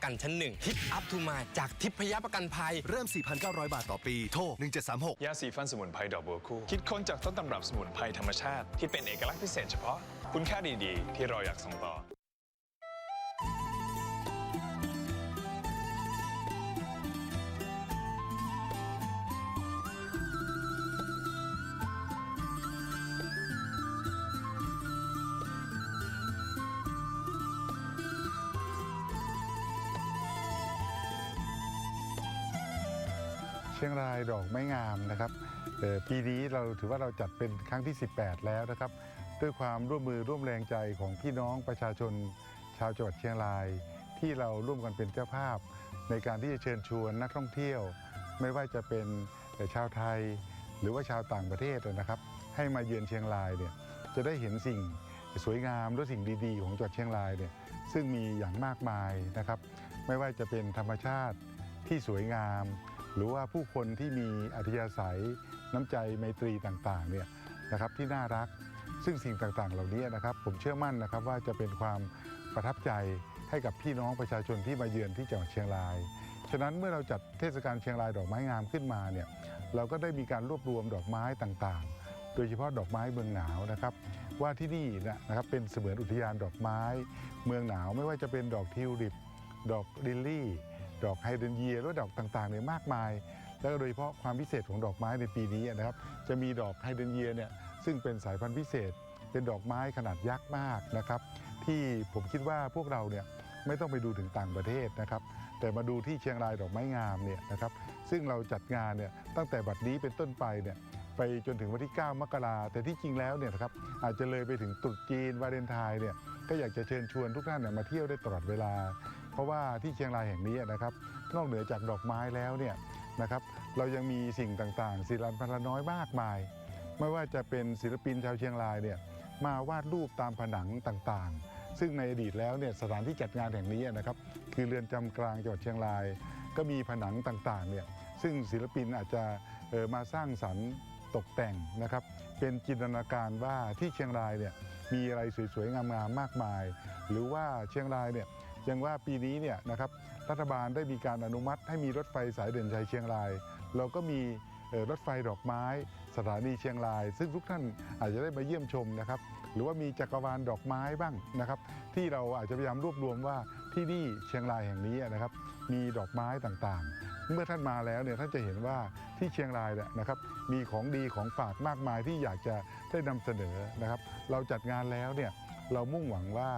ประกันชั้นหนึ่งทิปอัพทูมาจากทิพยประกันภัย เริ่ม 4,900 บาทต่อปี โทร 1736 ยาสีฟันสมุนไพรดอกบัวคู่ คิดค้นจากต้นตำรับสมุนไพรธรรมชาติ ที่เป็นเอกลักษณ์พิเศษเฉพาะ คุณค่าดีๆ ที่เราอยากส่งต่อ ชียงรายดอกไม้งามนะครับปีนี้เราถือว่าเราจัดเป็นครั้งที่ 18 แล้วนะครับ ด้วยความร่วมมือร่วมแรงใจของพี่น้องประชาชน ชาวจังหวัดเชียงราย ที่เราร่วมกันเป็นเจ้าภาพ ในการที่จะเชิญชวนนักท่องเที่ยว ไม่ว่าจะเป็นชาวไทย หรือว่าชาวต่างประเทศนะครับ ให้มาเยือนเชียงรายเนี่ยจะได้เห็นสิ่งสวยงามและสิ่งดีๆ ของจังหวัดเชียงรายเนี่ยซึ่งมีอย่างมากมายนะครับ ไม่ว่าจะเป็นธรรมชาติที่สวยงาม หรือว่าผู้คนที่มีอัธยาศัยน้ำใจไมตรีต่างๆเนี่ยนะครับที่น่ารักซึ่งสิ่งต่างๆ เหล่านี้นะครับ ผมเชื่อมั่นนะครับว่าจะเป็นความประทับใจให้กับพี่น้องประชาชนที่มาเยือนที่จังหวัดเชียงราย ฉะนั้นเมื่อเราจัดเทศกาลเชียงรายดอกไม้งามขึ้นมาเนี่ยเราก็ได้มีการรวบรวมดอกไม้ต่างๆ โดยเฉพาะดอกไม้เมืองหนาวนะครับ ว่าที่นี่นะครับเป็นเสมือนอุทยานดอกไม้ เมืองหนาวไม่ว่าจะเป็นดอกทิวลิป ดอกลิลลี่ ดอกไฮเดรนเยียหรือดอกต่างๆเนี่ยมากมาย แล้วโดยเฉพาะความพิเศษของดอกไม้ในปีนี้นะครับ จะมีดอกไฮเดรนเยียเนี่ยซึ่งเป็นสายพันธุ์พิเศษ เป็นดอกไม้ขนาดยักษ์มากนะครับ ที่ผมคิดว่าพวกเราเนี่ยไม่ต้องไปดูถึงต่างประเทศนะครับ แต่มาดูที่เชียงรายดอกไม้งามเนี่ยนะครับซึ่งเราจัดงานเนี่ยตั้งแต่บัดนี้เป็นต้นไปเนี่ยไปจนถึงวันที่ 9 มกราแต่ที่จริงแล้วเนี่ยนะครับอาจจะเลยไปถึงตรุษจีนวาเลนไทน์เนี่ยก็อยากจะเชิญชวนทุกท่านเนี่ยมาเที่ยวได้ตลอดเวลา ราะว่าที่เชียงรายแห่งนี้นะครับ นอกเหนือจากดอกไม้แล้วเนี่ยนะครับเรายังมีสิ่งต่างๆ ศิลปพันละน้อยมากมาย ไม่ว่าจะเป็นศิลปินชาวเชียงรายเนี่ยมาวาดรูปตามผนังต่างๆ ซึ่งในอดีตแล้วเนี่ยสถานที่จัดงานแห่งนี้นะครับคือเรือนจำกลางจังหวัดเชียงราย ก็มีผนังต่างๆเนี่ยซึ่งศิลปินอาจจะมาสร้างสรรค์ตกแต่งนะครับ เป็นจินตนาการว่าที่เชียงรายเนี่ยมีอะไรสวยๆงามๆมากมาย หรือว่าเชียงรายเนี่ย ยังว่าปีนี้เนี่ยนะครับรัฐบาลได้มีการอนุมัติให้มีรถไฟสายเด่นชัยเชียงราย เราก็มีรถไฟดอกไม้ สถานีเชียงราย ซึ่งทุกท่านอาจจะได้มาเยี่ยมชมนะครับหรือว่ามีจักรวาลดอกไม้บ้างนะครับ ที่เราอาจจะพยายามรวบรวมว่าที่นี่เชียงรายแห่งนี้นะครับ มีดอกไม้ต่างๆ เมื่อท่านมาแล้วเนี่ยท่านจะเห็นว่าที่เชียงรายเนี่ยนะครับ มีของดีของฝากมากมายที่อยากจะได้นำเสนอนะครับ เราจัดงานแล้วเนี่ยเรามุ่งหวังว่า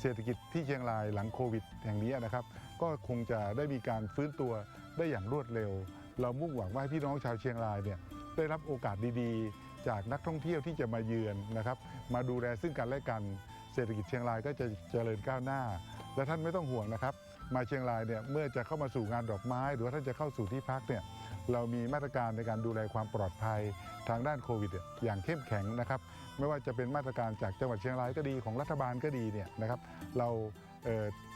เศรษฐกิจที่เชียงรายหลังโควิดแห่งนี้นะครับ ก็คงจะได้มีการฟื้นตัวได้อย่างรวดเร็ว เรามุ่งหวังว่าให้พี่น้องชาวเชียงรายเนี่ยได้รับโอกาสดีๆ จากนักท่องเที่ยวที่จะมาเยือนนะครับ มาดูแลซึ่งกันและกัน เศรษฐกิจเชียงรายก็จะเจริญก้าวหน้า และท่านไม่ต้องห่วงนะครับ มาเชียงรายเนี่ยเมื่อจะเข้ามาสู่งานดอกไม้ หรือว่าท่านจะเข้าสู่ที่พักเนี่ย เรามีมาตรการในการดูแลความปลอดภัยทางด้านโควิดอย่างเข้มแข็งนะครับ ไม่ว่าจะเป็นมาตรการจากจังหวัดเชียงรายก็ดีของรัฐบาลก็ดีเนี่ยนะครับเราเ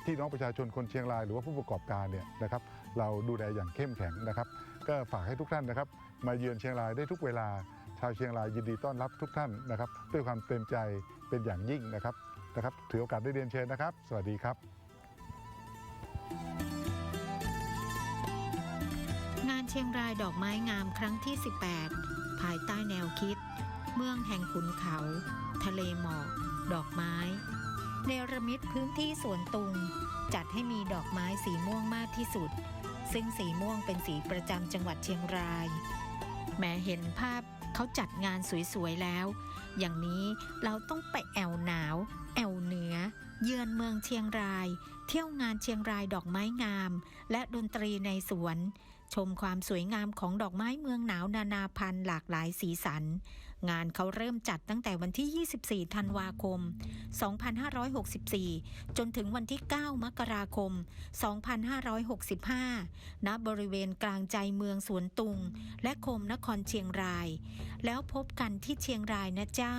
ที่น้องประชาชนคนเชียงรายหรือว่าผู้ประกอบการเนี่ยนะครับเราดูแลอย่างเข้มแข็งนะครับ ก็ฝากให้ทุกท่านนะครับ มาเยือนเชียงรายได้ทุกเวลาชาวเชียงรายยินดีต้อนรับทุกท่านนะครับ ด้วยความเต็มใจเป็นอย่างยิ่งนะครับนะครับ ถือโอกาสได้เรียนเชิญนะครับ สวัสดีครับ งานเชียงรายดอกไม้งามครั้งที่ 18 ภายใต้แนวคิด เมืองแห่งขุนเขา ทะเลหมอก ดอกไม้ เนรมิตพื้นที่สวนตุง จัดให้มีดอกไม้สีม่วงมากที่สุด ซึ่งสีม่วงเป็นสีประจำจังหวัดเชียงราย แม้เห็นภาพเขาจัดงานสวยๆแล้ว อย่างนี้เราต้องไปแอวหนาว แอวเหนือ เยือนเมืองเชียงราย เที่ยวงานเชียงรายดอกไม้งาม และดนตรีในสวน ชมความสวยงามของดอกไม้เมืองหนาวนานาพันธุ์หลากหลายสีสัน งานเขาเริ่มจัดตั้งแต่วันที่ 24 ธันวาคม 2564 จนถึงวันที่ 9 มกราคม 2565 ณ บริเวณกลางใจเมืองสวนตุง และโคมนครเชียงราย แล้วพบกันที่เชียงรายนะเจ้า